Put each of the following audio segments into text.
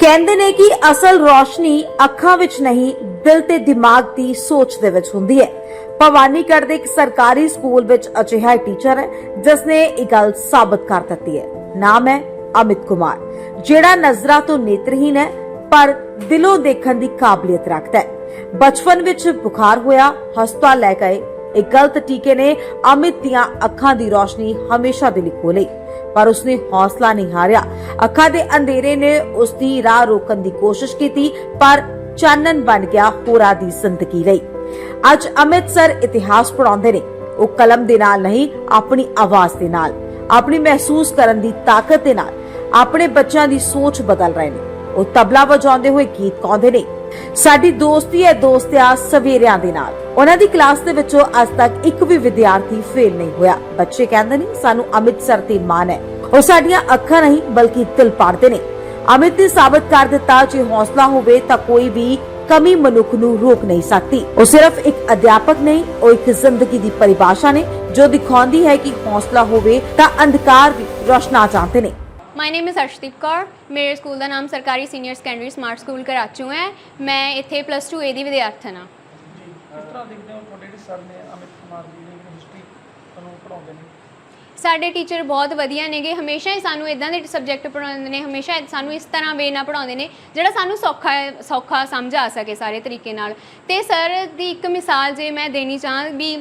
ਕਹਿੰਦੇ ਨੇ ਕਿ ਅਸਲ ਰੋਸ਼ਨੀ ਅੱਖਾਂ ਵਿੱਚ ਨਹੀਂ, ਦਿਲ ਤੇ ਦਿਮਾਗ ਦੀ ਸੋਚ ਦੇ ਵਿੱਚ ਹੁੰਦੀ ਹੈ। ਭਵਾਨੀਗੜ੍ਹ ਦੇ ਇੱਕ ਸਰਕਾਰੀ ਸਕੂਲ ਵਿੱਚ ਅਜਿਹਾ ਟੀਚਰ ਹੈ ਜਿਸ ਨੇ ਇਹ ਗੱਲ ਸਾਬਤ ਕਰ ਦਿੱਤੀ ਹੈ। ਨਾਮ ਹੈ ਅਮਿਤ ਕੁਮਾਰ, ਜਿਹੜਾ ਨਜ਼ਰਾਂ ਤੋਂ ਨੇਤਰਹੀਨ ਹੈ, ਪਰ ਦਿਲੋਂ ਦੇਖਣ ਦੀ ਕਾਬਲੀਅਤ ਰੱਖਦਾ ਹੈ। ਬਚਪਨ ਵਿੱਚ ਬੁਖਾਰ ਹੋਇਆ, ਹਸਪਤਾਲ ਲੈ ਗਏ ਇਹ ਗਲਤ ਟੀਕੇ ਨੇ ਅਮਿਤ ਦੀਆਂ ਅੱਖਾਂ ਦੀ ਰੋਸ਼ਨੀ ਹਮੇਸ਼ਾ ਦੇ ਲਈ ਖੋਹ ਪਰ ਉਸਨੇ ਹੌਸਲਾ ਨਹੀਂ ਹਾਰਿਆ। ਅੱਖਾਂ ਦੇ ਅੰਧੇਰੇ ਨੇ ਉਸ ਦੀ ਰਾਹ ਰੋਕਣ ਦੀ ਕੋਸ਼ਿਸ਼ ਕੀਤੀ, ਪਰ ਚਾਨਣ ਬਣ ਗਿਆ ਹੋਰਾਂ ਦੀ ਜ਼ਿੰਦਗੀ ਲਈ। ਅੱਜ ਅਮਿਤ ਇਤਿਹਾਸ ਪੜਾਉਂਦੇ ਨੇ। ਉਹ ਕਲਮ ਦੇ ਨਾਲ ਨਹੀਂ, ਆਪਣੀ ਆਵਾਜ਼ ਦੇ ਨਾਲ, ਆਪਣੀ ਮਹਿਸੂਸ ਕਰਨ ਦੀ ਤਾਕਤ ਦੇ ਨਾਲ ਆਪਣੇ ਬੱਚਿਆਂ ਦੀ ਸੋਚ ਬਦਲ ਰਹੇ ਨੇ। ਉਹ ਤਬਲਾ ਵਜਾਉਂਦੇ ਹੋਏ ਗੀਤ ਗਾਉਂਦੇ ਨੇ। ਸਾਡੀ ਦੋਸਤੀ ਹੈ ਦੋਸਤਿਆ ਸਵੇਰਿਆਂ ਦੇ ਨਾਲ। ਉਹਨਾਂ ਦੀ ਕਲਾਸ ਦੇ ਵਿੱਚੋਂ ਅੱਜ ਤੱਕ ਇੱਕ ਵੀ ਵਿਦਿਆਰਥੀ ਫੇਲ ਨਹੀਂ ਹੋਇਆ। ਬੱਚੇ ਕਹਿੰਦੇ ਨੇ, ਸਾਨੂੰ ਅੰਮ੍ਰਿਤਸਰ ਤੇ ਮਾਣ ਹੈ ਉਹ ਸਾਡੀਆਂ ਅੱਖਾਂ ਨਹੀਂ, ਬਲਕਿ ਦਿਲ ਪੜਦੇ ਨੇ। ਅਮਿਤ ਨੇ ਸਾਬਤ ਕਰ ਦਿੱਤਾ, ਜੇ ਹੌਸਲਾ ਹੋਵੇ ਤਾਂ ਕੋਈ ਵੀ ਕਮੀ ਮਨੁੱਖ ਨੂੰ ਰੋਕ ਨਹੀਂ ਸਕਦੀ। ਉਹ ਸਿਰਫ ਇੱਕ ਅਧਿਆਪਕ ਨਹੀਂ ਉਹ ਇੱਕ ਜ਼ਿੰਦਗੀ ਦੀ ਪਰਿਭਾਸ਼ਾ ਨੇ, ਜੋ ਦਿਖਾਉਂਦੀ ਹੈ ਕਿ ਹੌਸਲਾ ਹੋਵੇ ਤਾਂ ਅੰਧਕਾਰ ਵੀ ਰੋਸ਼ਨਾ ਜਾਂਦੇ ਨੇ। My name is Arshdeep Kaur ਮੇਰੇ ਸਕੂਲ ਦਾ ਨਾਮ ਸਰਕਾਰੀ senior secondary smart school Karachu ਹੈ। ਮੈਂ ਇੱਥੇ ਪਲੱਸ 2 ਏ ਦੀ ਵਿਦਿਆਰਥਣ ਹਾਂ। ਕਿਸ ਤਰ੍ਹਾਂ ਦੇਖਦੇ ਹੋ ਤੁਹਾਡੇ ਜਿਹੜੇ ਸਰ ਨੇ ਅਮਿਤ ਕੁਮਾਰ ਜੀ ਨੇ ਹਿਸਟਰੀ ਤੁਹਾਨੂੰ ਪੜਾਉਂਦੇ ਨੇ? ਸਾਡੇ ਟੀਚਰ ਬਹੁਤ ਵਧੀਆ ਨੇਗੇ, ਹਮੇਸ਼ਾ ਹੀ ਸਾਨੂੰ ਇਦਾਂ ਦੇ ਸਬਜੈਕਟ ਪੜਾਉਂਦੇ ਨੇ, ਹਮੇਸ਼ਾ ਸਾਨੂੰ ਇਸ ਤਰ੍ਹਾਂ ਵੇ ਨਾਲ ਪੜਾਉਂਦੇ ਨੇ, ਜਿਹੜਾ ਸਾਨੂੰ ਸੌਖਾ ਸੌਖਾ ਸਮਝ ਆ ਸਕੇ ਸਾਰੇ ਤਰੀਕੇ ਨਾਲ। ਤੇ ਸਰ ਦੀ ਇੱਕ ਮਿਸਾਲ ਜੇ ਮੈਂ ਦੇਣੀ ਚਾਹਾਂ ਵੀ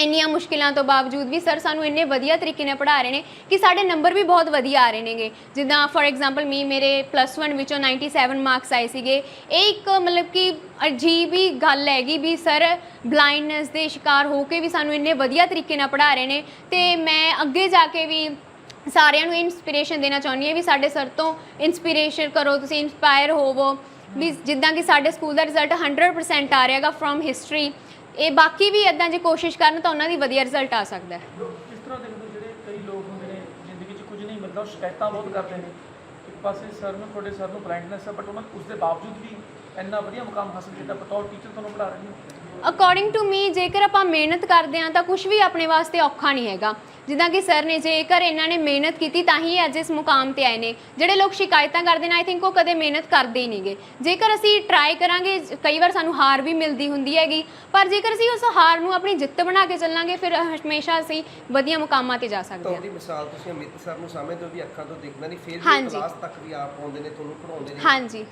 ਇੰਨੀਆਂ ਮੁਸ਼ਕਿਲਾਂ ਤੋਂ ਬਾਵਜੂਦ ਵੀ ਸਰ ਸਾਨੂੰ ਇੰਨੇ ਵਧੀਆ ਤਰੀਕੇ ਨਾਲ ਪੜ੍ਹਾ ਰਹੇ ਨੇ ਕਿ ਸਾਡੇ ਨੰਬਰ ਵੀ ਬਹੁਤ ਵਧੀਆ ਆ ਰਹੇ ਨੇਗੇ। ਜਿੱਦਾਂ ਫੋਰ ਐਗਜ਼ਾਮਪਲ ਮੀ ਮੇਰੇ ਪਲੱਸ 1 ਵਿੱਚੋਂ 97 ਮਾਰਕਸ ਆਏ ਸੀਗੇ। ਇਹ ਇੱਕ ਮਤਲਬ ਕਿ ਅਜੀਬ ਹੀ ਗੱਲ ਹੈਗੀ ਵੀ ਸਰ ਬਲਾਈਂਡਨੈਸ ਦੇ ਸ਼ਿਕਾਰ ਹੋ ਕੇ ਵੀ ਸਾਨੂੰ ਇੰਨੇ ਵਧੀਆ ਤਰੀਕੇ ਨਾਲ ਪੜ੍ਹਾ ਰਹੇ ਨੇ ਤੇ ਮੈਂ ਅੱਗੇ ਜਾ ਕੇ ਵੀ ਸਾਰਿਆਂ ਨੂੰ ਇਨਸਪੀਰੇਸ਼ਨ ਦੇਣਾ ਚਾਹੁੰਦੀ ਹਾਂ ਵੀ ਸਾਡੇ ਸਰ ਤੋਂ ਇਨਸਪੀਰੇਸ਼ਨ ਕਰੋ, ਤੁਸੀਂ ਇਨਸਪਾਇਰ ਹੋਵੋ। ਵੀ ਜਿੱਦਾਂ ਕਿ ਸਾਡੇ ਸਕੂਲ ਦਾ ਰਿਜ਼ਲਟ 100% ਆ ਰਿਹਾਗਾ ਫਰੋਮ ਹਿਸਟਰੀ ਇਹ ਬਾਕੀ ਵੀ ਇਦਾਂ ਜੇ ਕੋਸ਼ਿਸ਼ ਕਰਨ ਤਾਂ ਉਹਨਾਂ ਦੀ ਵਧੀਆ ਰਿਜ਼ਲਟ ਆ ਸਕਦਾ ਹੈ। ਕਿਸ ਤਰ੍ਹਾਂ ਦੇਖਦੇ ਜਿਹੜੇ ਕਈ ਲੋਕ ਹੁੰਦੇ ਨੇ, ਜ਼ਿੰਦਗੀ 'ਚ ਕੁਝ ਨਹੀਂ ਮਿਲਦਾ, ਉਹ ਸ਼ਿਕਾਇਤਾਂ ਬਹੁਤ ਕਰਦੇ ਨੇ ਇੱਕ ਪਾਸੇ ਸਰ ਨੂੰ, ਤੁਹਾਡੇ ਸਰ ਨੂੰ ਬਲਾਈਂਡਨੈਸ ਹੈ ਬਟ ਉਹਨਾਂ ਉਸ ਦੇ ਬਾਵਜੂਦ ਵੀ ਇੰਨਾ ਵਧੀਆ ਮੁਕਾਮ ਹਾਸਲ ਕੀਤਾ, ਬਤੌਰ ਟੀਚਰ ਤੁਹਾਨੂੰ ਪੜ੍ਹਾ ਰਹੇ ਨੇ। ਅਕੋਰਡਿੰਗ ਟੂ ਮੀ ਜੇਕਰ ਆਪਾਂ ਮਿਹਨਤ ਕਰਦੇ ਹਾਂ ਤਾਂ ਕੁਝ ਵੀ ਆਪਣੇ ਵਾਸਤੇ ਔਖਾ ਨਹੀਂ ਹੈਗਾ। ਜਿੱਦਾਂ ਕਿ ਸਰ ਨੇ ਜੇਕਰ ਇਹਨਾਂ ਨੇ ਮਿਹਨਤ ਕੀਤੀ ਤਾਂ ਹੀ ਅੱਜ ਇਸ ਮੁਕਾਮ ਤੇ ਆਏ ਨੇ। ਜਿਹੜੇ ਲੋਕ ਸ਼ਿਕਾਇਤਾਂ ਕਰਦੇ ਨੇ ਆਈ ਥਿੰਕ ਉਹ ਕਦੇ ਮਿਹਨਤ ਕਰਦੇ ਹੀ ਨਹੀਂਗੇ। ਜੇਕਰ ਅਸੀਂ ਟਰਾਈ ਕਰਾਂਗੇ ਕਈ ਵਾਰ ਸਾਨੂੰ ਹਾਰ ਵੀ ਮਿਲਦੀ ਹੁੰਦੀ ਹੈਗੀ। ਪਰ ਜੇਕਰ ਅਸੀਂ ਉਸ ਹਾਰ ਨੂੰ ਆਪਣੀ ਜਿੱਤ ਬਣਾ ਕੇ ਚੱਲਾਂਗੇ ਫਿਰ ਹਮੇਸ਼ਾ ਅਸੀਂ ਵਧੀਆ ਮੁਕਾਮਾਂ ਤੇ ਜਾ ਸਕਦੇ ਹਾਂ। ਉਹਦੀ ਮਿਸਾਲ ਤੁਸੀਂ ਅਮਿਤ ਸਰ ਨੂੰ ਸਮਝਦੇ ਹੋ ਵੀ ਅੱਖਾਂ ਤੋਂ ਦਿਖਦਾ ਨਹੀਂ ਫਿਰ ਵੀ। ਕਲਾਸ ਤੱਕ ਵੀ ਆਪ ਆਉਂਦੇ ਨੇ ਤੁਹਾਨੂੰ ਪੜਾਉਂਦੇ ਨੇ। ਹਾਂਜੀ।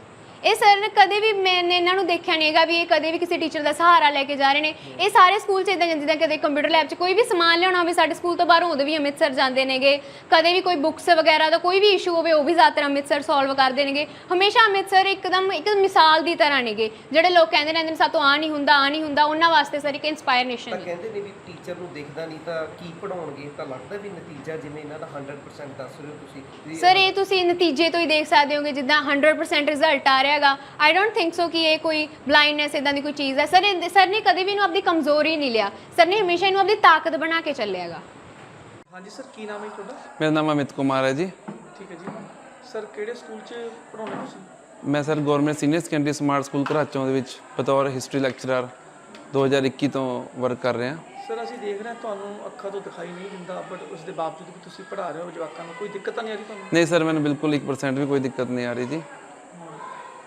ਇਹ ਸਰ ਨੇ ਕਦੇ ਵੀ ਮੈਨੇ ਇਹਨਾਂ ਨੂੰ ਦੇਖਿਆ ਨਹੀਂ ਹੈਗਾ ਵੀ ਇਹ ਕਦੇ ਵੀ ਕਿਸੇ ਟੀਚਰ ਦਾ ਸਹਾਰਾ ਲੈ ਕੇ ਜਾ ਰਹੇ ਨੇ। ਇਹ ਸਾਰੇ ਸਕੂਲ 'ਚ ਇਦਾਂ ਜਿੱਦਾਂ ਕਦੇ ਕੰਪਿਊਟਰ ਲੈਬ 'ਚ ਕੋਈ ਵੀ ਸਮਾਨ ਲਿਆਉਣਾ ਹੋਵੇ ਸਾਡੇ ਸਕੂਲ ਤੋਂ ਬਾਹਰੋਂ ਉਦੋਂ ਵੀ ਅੰਮ੍ਰਿਤਸਰ ਜਾਂਦੇ ਨੇਗੇ। ਕਦੇ ਵੀ ਕੋਈ ਬੁੱਕਸ ਵਗੈਰਾ ਦਾ ਕੋਈ ਵੀ ਇਸ਼ੂ ਹੋਵੇ ਉਹ ਵੀ ਜ਼ਿਆਦਾਤਰ ਅੰਮ੍ਰਿਤਸਰ ਸੋਲਵ ਕਰਦੇ ਨੇਗੇ। ਹਮੇਸ਼ਾ ਅੰਮ੍ਰਿਤਸਰ ਇੱਕਦਮ ਇੱਕ ਮਿਸਾਲ ਦੀ ਤਰ੍ਹਾਂ ਨੇਗੇ। ਜਿਹੜੇ ਲੋਕ ਕਹਿੰਦੇ ਰਹਿੰਦੇ ਨੇ ਸਾਤੋਂ ਆ ਨਹੀਂ ਹੁੰਦਾ ਆ ਨਹੀਂ ਹੁੰਦਾ। ਉਹਨਾਂ ਵਾਸਤੇ ਸਰ ਇੱਕ ਇਨਸਪਾਇਰੇਸ਼ਨ ਤਾਂ ਹੈ। ਕਹਿੰਦੇ ਨੇ ਵੀ ਟੀਚਰ ਨੂੰ ਦਿਖਦਾ ਨਹੀਂ ਤਾਂ ਕੀ ਪੜਾਉਣਗੇ ਤਾਂ ਲੱਗਦਾ ਵੀ ਨਤੀਜਾ ਜਿਵੇਂ ਇਹਨਾਂ ਦਾ 100% ਦੱਸ ਰਹੇ ਹੋ ਤੁਸੀਂ। ਸਰ ਇਹ ਤੁਸੀਂ ਨਤੀਜੇ ਤੋਂ ਹੀ ਦੇਖ ਸਕਦੇ ਹੋਗੇ ਜਿੱਦਾਂ 100% ਰਿਜ਼ਲਟ ਆ ਰਿਹਾ ਹੈਗਾ। ਆਈ ਡੋਨਟ ਥਿੰਕ ਸੋ ਕਿ ਇਹ ਕੋਈ ਬਲਾਈਂਡਨੈਸ ਇਦਾਂ ਦੀ ਕੋਈ ਚੀਜ਼ ਹੈ। ਸਰ ਸਰ ਨੇ ਕਦੇ ਵੀ ਇਹਨੂੰ ਆਪਣੀ ਕਮਜ਼ੋਰੀ ਨਹੀਂ ਲਿਆ। ਸਰ ਨੇ ਹਮੇਸ਼ਾ ਇਹਨੂੰ ਆਪਣੀ ਤਾਕਤ ਬਣਾ ਕੇ ਚੱਲਿਆਗਾ ਹਾਂਜੀ ਸਰ ਕੀ ਨਾਮ ਹੈ ਤੁਹਾਡਾ? ਮੇਰਾ ਨਾਮ ਅਮਿਤ ਕੁਮਾਰ ਹੈ ਜੀ। ਠੀਕ ਹੈ ਜੀ। ਸਰ ਕਿਹੜੇ ਸਕੂਲ 'ਚ ਪੜਾਉਂਦੇ ਤੁਸੀਂ? ਮੈਂ sir government senior secondary smart school Gharachon ਦੇ ਵਿੱਚ ਬਤੌਰ ਹਿਸਟਰੀ ਲੈਕਚਰਰ 2021 ਤੋਂ ਵਰਕ ਕਰ ਰਿਹਾ। ਸਰ ਅਸੀਂ ਦੇਖ ਰਹੇ ਹਾਂ ਤੁਹਾਨੂੰ ਅੱਖਾਂ ਤੋਂ ਦਿਖਾਈ ਨਹੀਂ ਦਿੰਦਾ ਬਟ ਉਸ ਦੇ ਬਾਵਜੂਦ ਵੀ ਤੁਸੀਂ ਪੜ੍ਹਾ ਰਹੇ ਹੋ ਜਵਾਕਾਂ ਨੂੰ ਕੋਈ ਦਿੱਕਤ ਤਾਂ ਨਹੀਂ ਆ ਰਹੀ ਤੁਹਾਨੂੰ? ਨਹੀਂ ਸਰ ਮੈਨੂੰ ਬਿਲਕੁਲ 1% ਵੀ ਕੋਈ ਦਿੱਕਤ ਨਹੀਂ ਆ ਰਹੀ ਜੀ।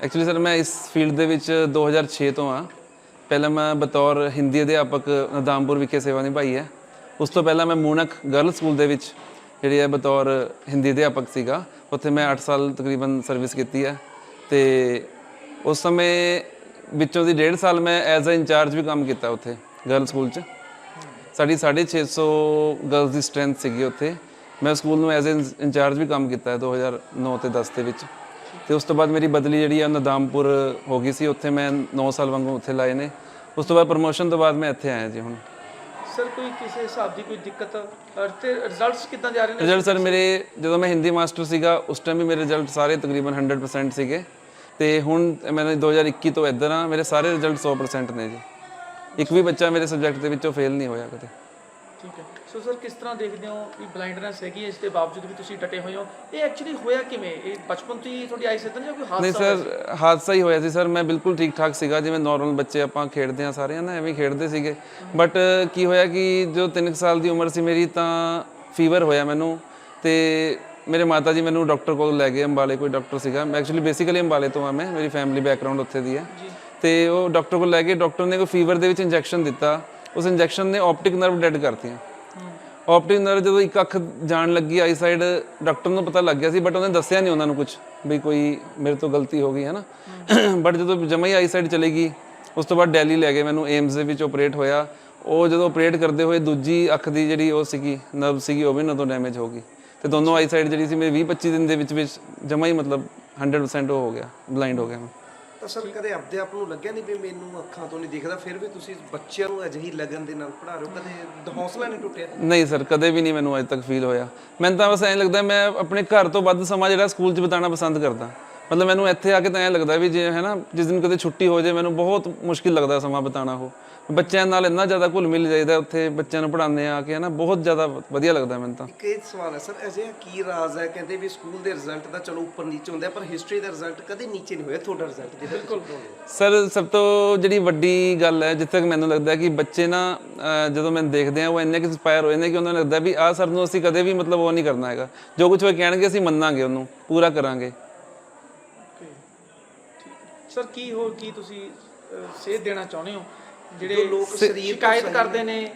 ਐਕਚੁਅਲੀ ਸਰ ਮੈਂ ਇਸ ਫੀਲਡ ਦੇ ਵਿੱਚ 2006 ਤੋਂ ਆ ਪਹਿਲਾਂ ਮੈਂ ਬਤੌਰ ਹਿੰਦੀ ਅਧਿਆਪਕ ਨਦਾਮਪੁਰ ਵਿਖੇ ਸੇਵਾ ਨਿਭਾਈ ਹੈ। ਉਸ ਤੋਂ ਪਹਿਲਾਂ ਮੈਂ ਮੂਨਕ ਗਰਲ ਸਕੂਲ ਦੇ ਵਿੱਚ ਜਿਹੜੀ ਹੈ ਬਤੌਰ ਹਿੰਦੀ ਅਧਿਆਪਕ ਸੀਗਾ। ਉੱਥੇ ਮੈਂ 8 ਸਾਲ ਤਕਰੀਬਨ ਸਰਵਿਸ ਕੀਤੀ ਹੈ। ਤੇ ਉਸ ਸਮੇਂ ਵਿੱਚੋਂ ਦੀ ਡੇਢ ਸਾਲ ਮੈਂ ਐਜ਼ ਅ ਇੰਚਾਰਜ ਵੀ ਕੰਮ ਕੀਤਾ ਉੱਥੇ ਗਰਲ ਸਕੂਲ 'ਚ। ਸਾਡੀ 650 ਗਰਲਸ ਦੀ ਸਟਰੈਂਥ ਸੀਗੀ ਉੱਥੇ। ਮੈਂ ਸਕੂਲ ਨੂੰ ਐਜ਼ ਇੰਚਾਰਜ ਵੀ ਕੰਮ ਕੀਤਾ ਹੈ 2009 ਤੇ 10 ਦੇ ਵਿੱਚ। ਤੇ ਉਸ ਤੋਂ ਬਾਅਦ ਮੇਰੀ ਬਦਲੀ ਜਿਹੜੀ ਆ ਨਦਾਮਪੁਰ ਹੋ ਗਈ ਸੀ ਉੱਥੇ ਮੈਂ 9 ਸਾਲ ਵਾਂਗੂ ਉੱਥੇ ਲਾਏ ਨੇ। ਉਸ ਤੋਂ ਬਾਅਦ ਪ੍ਰਮੋਸ਼ਨ ਤੋਂ ਬਾਅਦ ਮੈਂ ਇੱਥੇ ਆਇਆ ਜੀ ਹੁਣ। ਸਰ ਕੋਈ ਕਿਸੇ ਹਿਸਾਬ ਦੀ ਕੋਈ ਦਿੱਕਤ? ਅਰ ਤੇ ਰਿਜ਼ਲਟਸ ਕਿੱਦਾਂ ਜਾ ਰਹੇ ਨੇ? ਰਿਜ਼ਲਟ ਸਰ ਮੇਰੇ ਜਦੋਂ ਮੈਂ ਹਿੰਦੀ ਮਾਸਟਰ ਸੀਗਾ ਉਸ ਟਾਈਮ ਵੀ ਮੇਰੇ ਰਿਜ਼ਲਟ ਸਾਰੇ ਤਕਰੀਬਨ 100% ਸੀਗੇ। ਤੇ ਹੁਣ ਮੈਂ 2021 ਤੋਂ ਇੱਧਰ ਆ ਮੇਰੇ ਸਾਰੇ ਰਿਜ਼ਲਟ 100% ਨੇ ਜੀ। ਇੱਕ ਵੀ ਬੱਚਾ ਮੇਰੇ ਸਬਜੈਕਟ ਦੇ ਵਿੱਚੋਂ ਫੇਲ ਨਹੀਂ ਹੋਇਆ ਕਦੇ। ਠੀਕ ਹੈ। ਸੋ ਸਰ ਕਿਸ ਤਰ੍ਹਾਂ ਦੇਖਦੇ ਹੋ ਵੀ ਬਲਾਈਂਡਨੈਸ ਹੈਗੀ ਇਸ ਦੇ ਬਾਵਜੂਦ ਵੀ ਤੁਸੀਂ ਡਟੇ ਹੋਏ ਹੋ? ਇਹ ਐਕਚੁਅਲੀ ਹੋਇਆ ਕਿਵੇਂ? ਇਹ ਬਚਪਨ ਤੋਂ ਹੀ ਤੁਹਾਡੀ ਆਈ ਸੀ ਜਾਂ ਕੋਈ ਨਹੀਂ ਹਾਦਸਾ ਹੋਇਆ ਸਰ ਹਾਦਸਾ ਹੀ ਹੋਇਆ ਸੀ ਸਰ ਮੈਂ ਬਿਲਕੁਲ ਠੀਕ ਠਾਕ ਸੀਗਾ। ਜਿਵੇਂ ਨਾਰਮਲ ਬੱਚੇ ਆਪਾਂ ਖੇਡਦੇ ਆ ਸਾਰੇ ਨਾ ਐਵੇਂ ਖੇਡਦੇ ਸੀਗੇ। ਬਟ ਕੀ ਹੋਇਆ ਕਿ ਜੋ 3 ਸਾਲ ਦੀ ਉਮਰ ਸੀ ਮੇਰੀ ਤਾਂ ਫੀਵਰ ਹੋਇਆ ਮੈਨੂੰ। ਤੇ ਮੇਰੇ ਮਾਤਾ ਜੀ ਮੈਨੂੰ ਡਾਕਟਰ ਕੋਲ ਲੈ ਗਏ ਅੰਬਾਲੇ। ਕੋਈ ਡਾਕਟਰ ਸੀਗਾ। ਮੈਂ ਐਕਚੁਅਲੀ ਬੇਸਿਕਲੀ ਅੰਬਾਲੇ ਤੋਂ ਆ ਮੈਂ। ਮੇਰੀ ਫੈਮਿਲੀ ਬੈਕਗ੍ਰਾਉਂਡ ਉੱਥੇ ਦੀ ਹੈ। ਤੇ ਉਹ ਡਾਕਟਰ ਕੋਲ ਲੈ ਗਏ। ਡਾਕਟਰ ਨੇ ਕੋਈ ਫੀਵਰ ਦੇ ਵਿੱਚ ਇੰਜੈਕਸ਼ਨ ਦਿੱਤਾ। ਉਸ ਇੰਜੈਕਸ਼ਨ ਨੇ ਆਪਟਿਕ ਨਰਵ ਡੈਡ ਕਰਤੀਆਂ। ਆਪਟਿਕ ਨਰਵ ਜਦੋਂ ਇੱਕ ਅੱਖ ਜਾਣ ਲੱਗੀ ਆਈ ਸਾਈਡ ਡਾਕਟਰ ਨੂੰ ਪਤਾ ਲੱਗ ਗਿਆ ਸੀ ਬਟ ਉਹਨੇ ਦੱਸਿਆ ਨਹੀਂ ਉਹਨਾਂ ਨੂੰ ਕੁਝ ਵੀ ਕੋਈ ਮੇਰੇ ਤੋਂ ਗਲਤੀ ਹੋ ਗਈ ਹੈ ਨਾ ਬਟ ਜਦੋਂ ਜਮਾ ਹੀ ਆਈ ਸਾਈਡ ਚਲੀ ਗਈ, ਉਸ ਤੋਂ ਬਾਅਦ ਦਿੱਲੀ ਲੈ ਗਏ ਮੈਨੂੰ ਏਮਸ ਦੇ ਵਿੱਚ ਆਪਰੇਟ ਹੋਇਆ। ਉਹ ਜਦੋਂ ਆਪਰੇਟ ਕਰਦੇ ਹੋਏ ਦੂਜੀ ਅੱਖ ਦੀ ਜਿਹੜੀ ਉਹ ਸੀਗੀ ਨਰਵ ਸੀਗੀ, ਉਹ ਵੀ ਨਾ ਤੋਂ ਡੈਮੇਜ ਹੋ ਗਈ। ਤੇ ਦੋਨੋਂ ਆਈ ਸਾਈਡ ਜਿਹੜੀ ਸੀ, ਮੇਰੀ 20 25 ਦਿਨ ਦੇ ਵਿੱਚ ਵਿੱਚ ਜਮਾ ਹੀ ਮਤਲਬ 100% ਉਹ ਹੋ ਗਿਆ ਬਲਾਈਂਡ ਹੋ ਗਿਆ ਮੈਂ। ਤਾਂ ਸਰ ਕਦੇ ਆਪਦੇ ਆਪ ਨੂੰ ਲੱਗਿਆ ਨਹੀਂ ਵੀ ਮੈਨੂੰ ਅੱਖਾਂ ਤੋਂ ਨਹੀਂ ਦਿਖਦਾ? ਫਿਰ ਵੀ ਤੁਸੀਂ ਬੱਚਿਆਂ ਨੂੰ ਅਜਿਹੀ ਲਗਨ ਦੇ ਨਾਲ ਪੜ੍ਹਾ ਰਹੇ ਹੋ? ਕਦੇ ਹੌਸਲਾ ਨਹੀਂ ਟੁੱਟਿਆ? ਨਹੀਂ ਸਰ, ਕਦੇ ਵੀ ਨਹੀਂ ਮੈਨੂੰ ਅੱਜ ਤੱਕ ਫੀਲ ਹੋਇਆ। ਮੈਨੂੰ ਤਾਂ ਬਸ ਐਂ ਲੱਗਦਾ ਮੈਂ ਆਪਣੇ ਘਰ ਤੋਂ ਵੱਧ ਸਮਾਂ ਜਿਹੜਾ ਸਕੂਲ 'ਚ ਬਿਤਾਉਣਾ ਪਸੰਦ ਕਰਦਾ। ਮਤਲਬ ਮੈਨੂੰ ਇੱਥੇ ਆ ਕੇ ਤਾਂ ਐਂ ਲੱਗਦਾ ਵੀ ਜੇ, ਹੈ ਨਾ, ਜਿਸ ਦਿਨ ਕਦੇ ਛੁੱਟੀ ਹੋ ਜਾਏ, ਮੈਨੂੰ ਬਹੁਤ ਮੁਸ਼ਕਿਲ ਲੱਗਦਾ ਸਮਾਂ ਬਿਤਾਉਣਾ ਉਹ। ਬੱਚਿਆਂ ਨਾਲ ਇੰਨਾ ਜ਼ਿਆਦਾ ਘੁਲ ਮਿਲ ਜਾਈਦਾ ਉੱਥੇ ਬੱਚਿਆਂ ਨੂੰ ਪੜ੍ਹਾਉਂਦੇ ਆ ਕੇ ਹੈ ਨਾ ਬਹੁਤ ਜ਼ਿਆਦਾ ਵਧੀਆ ਲੱਗਦਾ ਮੈਨੂੰ ਤਾਂ। ਇੱਕ ਇਹ ਸਵਾਲ ਹੈ ਸਰ ਅਜਿਹਾ ਕੀ ਰਾਜ਼ ਹੈ? ਕਹਿੰਦੇ ਵੀ ਸਕੂਲ ਦੇ ਰਿਜ਼ਲਟ ਤਾਂ ਚਲੋ ਉੱਪਰ ਨੀਚੇ ਹੁੰਦੇ ਆ ਪਰ ਹਿਸਟਰੀ ਦਾ ਰਿਜ਼ਲਟ ਕਦੇ ਨੀਚੇ ਨਹੀਂ ਹੋਇਆ ਤੁਹਾਡਾ ਰਿਜ਼ਲਟ ਜਿਹਦਾ ਬਿਲਕੁਲ। ਸਰ ਸਭ ਤੋਂ ਜਿਹੜੀ ਵੱਡੀ ਗੱਲ ਹੈ ਜਿੱਥੇ ਤੱਕ ਮੈਨੂੰ ਲੱਗਦਾ ਕਿ ਬੱਚੇ ਨਾ ਜਦੋਂ ਮੈਨੂੰ ਦੇਖਦੇ ਆ ਉਹ ਇੰਨੇ ਕਿ ਇੰਸਪਾਇਰ ਹੋ ਜਾਂਦੇ ਕਿ ਉਹਨਾਂ ਨੂੰ ਲੱਗਦਾ ਵੀ ਆਹ ਸਰ ਨੂੰ ਅਸੀਂ ਕਦੇ ਵੀ ਮਤਲਬ ਉਹ ਨਹੀਂ ਕਰਨਾ ਹੈਗਾ। ਜੋ ਕੁਝ ਉਹ ਕਹਿਣਗੇ ਅਸੀਂ ਮੰਨਾਂਗੇ ਉਹਨੂੰ ਪੂਰਾ ਕਰਾਂਗੇ। ਸਰ ਕੀ ਹੋ ਕੀ ਤੁਸੀਂ ਸੇਧ ਦੇਣਾ ਚਾਹੁੰਦੇ ਹੋ? ਜਿਹੜੇ ਲੋਕ ਸਰੀਰ ਸ਼ਿਕਾਇਤ ਕਰਦੇ ਨੇ।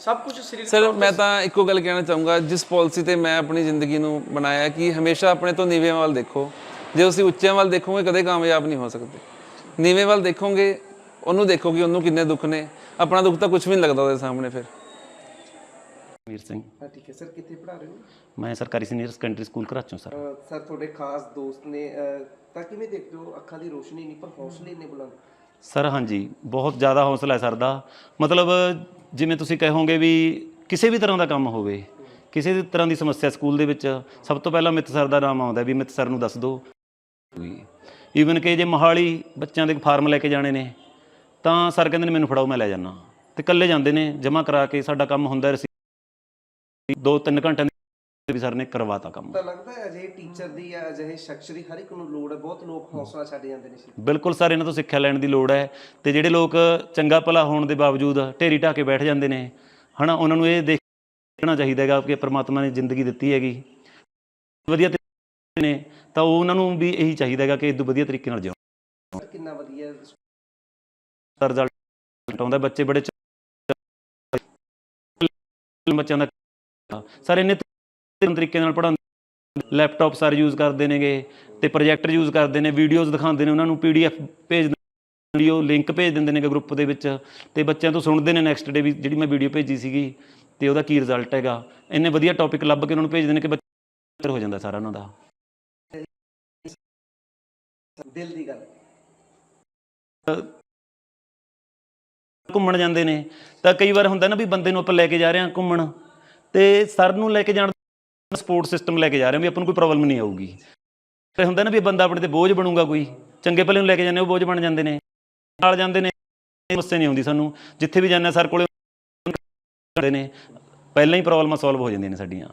ਸਭ ਕੁਝ ਸਰੀਰ ਸਰ ਮੈਂ ਤਾਂ ਇੱਕੋ ਗੱਲ ਕਹਿਣਾ ਚਾਹੂੰਗਾ ਜਿਸ ਪਾਲਿਸੀ ਤੇ ਮੈਂ ਆਪਣੀ ਜ਼ਿੰਦਗੀ ਨੂੰ ਬਣਾਇਆ ਕਿ ਹਮੇਸ਼ਾ ਆਪਣੇ ਤੋਂ ਨੀਵੇਂ ਵੱਲ ਦੇਖੋ। ਜੇ ਤੁਸੀਂ ਉੱਚਿਆਂ ਵੱਲ ਦੇਖੋਗੇ ਕਦੇ ਕਾਮਯਾਬ ਨਹੀਂ ਹੋ ਸਕਦੇ। ਨੀਵੇਂ ਵੱਲ ਦੇਖੋਗੇ ਉਹਨੂੰ ਦੇਖੋ ਕਿ ਉਹਨੂੰ ਕਿੰਨੇ ਦੁੱਖ ਨੇ। ਆਪਣਾ ਦੁੱਖ ਤਾਂ ਕੁਝ ਵੀ ਨਹੀਂ ਲੱਗਦਾ ਉਹਦੇ ਸਾਹਮਣੇ ਫਿਰ। ਵੀਰ ਸਿੰਘ। ਹਾਂ ਠੀਕ ਹੈ। ਸਰ ਕਿੱਥੇ ਪੜ੍ਹਾ ਰਹੇ ਹੋ? ਮੈਂ ਸਰਕਾਰੀ senior secondary school Gharachon sir sir ਤੁਹਾਡੇ ਖਾਸ ਦੋਸਤ ਨੇ ਤਾਂ ਕਿਵੇਂ ਦੇਖਦੇ ਹੋ? ਅੱਖਾਂ ਦੀ ਰੋਸ਼ਨੀ ਨਹੀਂ ਪਰ ਹੌਸਲੇ ਇੰਨੇ ਬੁਲੰਦ? ਸਰ, ਹਾਂਜੀ, ਬਹੁਤ ਜ਼ਿਆਦਾ ਹੌਸਲਾ ਹੈ ਸਰ ਦਾ। ਮਤਲਬ ਜਿਵੇਂ ਤੁਸੀਂ ਕਹੋਗੇ ਵੀ ਕਿਸੇ ਵੀ ਤਰ੍ਹਾਂ ਦਾ ਕੰਮ ਹੋਵੇ, ਕਿਸੇ ਵੀ ਤਰ੍ਹਾਂ ਦੀ ਸਮੱਸਿਆ ਸਕੂਲ ਦੇ ਵਿੱਚ, ਸਭ ਤੋਂ ਪਹਿਲਾਂ ਮਿੱਤ ਸਰ ਦਾ ਨਾਮ ਆਉਂਦਾ ਵੀ ਮਿੱਤ ਸਰ ਨੂੰ ਦੱਸ ਦਿਓ। ਈਵਨ ਕਿ ਜੇ ਮੋਹਾਲੀ ਬੱਚਿਆਂ ਦੇ ਫਾਰਮ ਲੈ ਕੇ ਜਾਣੇ ਨੇ, ਤਾਂ ਸਰ ਕਹਿੰਦੇ ਨੇ ਮੈਨੂੰ ਫੜਾਓ, ਮੈਂ ਲੈ ਜਾਣਾ ਤੇ ਇਕੱਲੇ ਜਾਂਦੇ ਨੇ, ਜਮ੍ਹਾਂ ਕਰਾ ਕੇ ਸਾਡਾ ਕੰਮ ਹੁੰਦਾ ਰਸੀ ਦੋ ਤਿੰਨ ਘੰਟਿਆਂ ਦੇ ਵੀ ਸਰ ਨੇ ਕਰਵਾਤਾ ਕੰਮ। ਤਾਂ ਲੱਗਦਾ ਹੈ ਅਜਿਹੇ ਟੀਚਰ ਦੀ ਜਾਂ ਅਜਿਹੇ ਸ਼ਖਸ ਦੀ ਹਰ ਇੱਕ ਨੂੰ ਲੋੜ ਹੈ ਬਹੁਤ ਲੋਕ ਹੌਸਲਾ ਛੱਡ ਜਾਂਦੇ ਨੇ ਸੀ ਬਿਲਕੁਲ ਸਰ ਇਹਨਾਂ ਤੋਂ ਸਿੱਖਿਆ ਲੈਣ ਦੀ ਲੋੜ ਹੈ ਤੇ ਜਿਹੜੇ ਲੋਕ ਚੰਗਾ ਭਲਾ ਹੋਣ ਦੇ ਬਾਵਜੂਦ ਢੇਰੀ ਢਾਹ ਕੇ ਬੈਠ ਜਾਂਦੇ ਨੇ ਹਨਾ ਉਹਨਾਂ ਨੂੰ ਇਹ ਦੇਖਣਾ ਚਾਹੀਦਾ ਹੈਗਾ ਕਿ ਪ੍ਰਮਾਤਮਾ ਨੇ ਜ਼ਿੰਦਗੀ ਦਿੱਤੀ ਹੈਗੀ। ਵਧੀਆ ਤਰੀਕੇ ਨੇ ਤਾਂ ਉਹ ਉਹਨਾਂ ਨੂੰ ਵੀ ਇਹੀ ਚਾਹੀਦਾ ਹੈਗਾ ਕਿ ਇਦੋਂ ਵਧੀਆ ਤਰੀਕੇ ਨਾਲ ਜਿਉਣ ਕਿੰਨਾ ਵਧੀਆ ਰਿਜ਼ਲਟ ਆਉਂਦਾ ਬੱਚੇ ਬੜੇ ਬੱਚਿਆਂ ਦਾ ਸਰ ਇੰਨੇ ਤਰੀਕੇ ਨਾਲ ਪੜ੍ਹਾਉਂਦੇ ਲੈਪਟਾਪ ਸਰ ਯੂਜ਼ ਕਰਦੇ ਨੇਗੇ ਤੇ ਪ੍ਰੋਜੈਕਟਰ ਯੂਜ਼ ਕਰਦੇ ਨੇ ਵੀਡੀਓਜ਼ ਦਿਖਾਉਂਦੇ ਨੇ ਉਹਨਾਂ ਨੂੰ ਪੀਡੀਐਫ ਭੇਜ ਵੀਡੀਓ ਲਿੰਕ ਭੇਜ ਦਿੰਦੇ ਨੇਗੇ ਗਰੁੱਪ ਦੇ ਵਿੱਚ ਤੇ ਬੱਚਿਆਂ ਤੋਂ ਸੁਣਦੇ ਨੇ ਨੈਕਸਟ ਡੇ ਵੀ ਜਿਹੜੀ ਮੈਂ ਵੀਡੀਓ ਭੇਜੀ ਸੀਗੀ ਤੇ ਉਹਦਾ ਕੀ ਰਿਜ਼ਲਟ ਹੈਗਾ। ਇੰਨੇ ਵਧੀਆ ਟੌਪਿਕ ਲੱਭ ਕੇ ਉਹਨਾਂ ਨੂੰ ਭੇਜਦੇ ਨੇ ਕਿ ਬੱਚੇ ਹੋ ਜਾਂਦਾ ਸਾਰਾ ਉਹਨਾਂ ਦਾ। ਦਿਲ ਦੀ ਗੱਲ। ਘੁੰਮਣ ਜਾਂਦੇ ਨੇ ਤਾਂ ਕਈ ਵਾਰ ਹੁੰਦਾ ਨਾ ਵੀ ਬੰਦੇ ਨੂੰ ਆਪਾਂ ਲੈ ਕੇ ਜਾ ਰਹੇ ਹਾਂ ਘੁੰਮਣ ਤੇ ਸਰ ਨੂੰ ਲੈ ਕੇ ਜਾਣ ਸਪੋਰਟ ਸਿਸਟਮ ਲੈ ਕੇ ਜਾ ਰਹੇ ਹਾਂ ਵੀ ਆਪਾਂ ਨੂੰ ਕੋਈ ਪ੍ਰੋਬਲਮ ਨਹੀਂ ਆਊਗੀ। ਤੇ ਹੁੰਦਾ ਨਾ ਵੀ ਬੰਦਾ ਆਪਣੇ ਤੇ ਬੋਝ ਬਣੂਗਾ ਕੋਈ। ਚੰਗੇ ਭਲੇ ਨੂੰ ਲੈ ਕੇ ਜਾਂਦੇ ਉਹ ਬੋਝ ਬਣ ਜਾਂਦੇ ਨੇ। ਨਾਲ ਜਾਂਦੇ ਨੇ, ਸਮੱਸਿਆ ਨਹੀਂ ਆਉਂਦੀ ਸਾਨੂੰ। ਜਿੱਥੇ ਵੀ ਜਾਂਦੇ ਹਾਂ, ਸਰ ਕੋਲੇ ਨੇ। ਪਹਿਲਾਂ ਹੀ ਪ੍ਰੋਬਲਮਾਂ ਸੋਲਵ ਹੋ ਜਾਂਦੀਆਂ ਨੇ ਸਾਡੀਆਂ।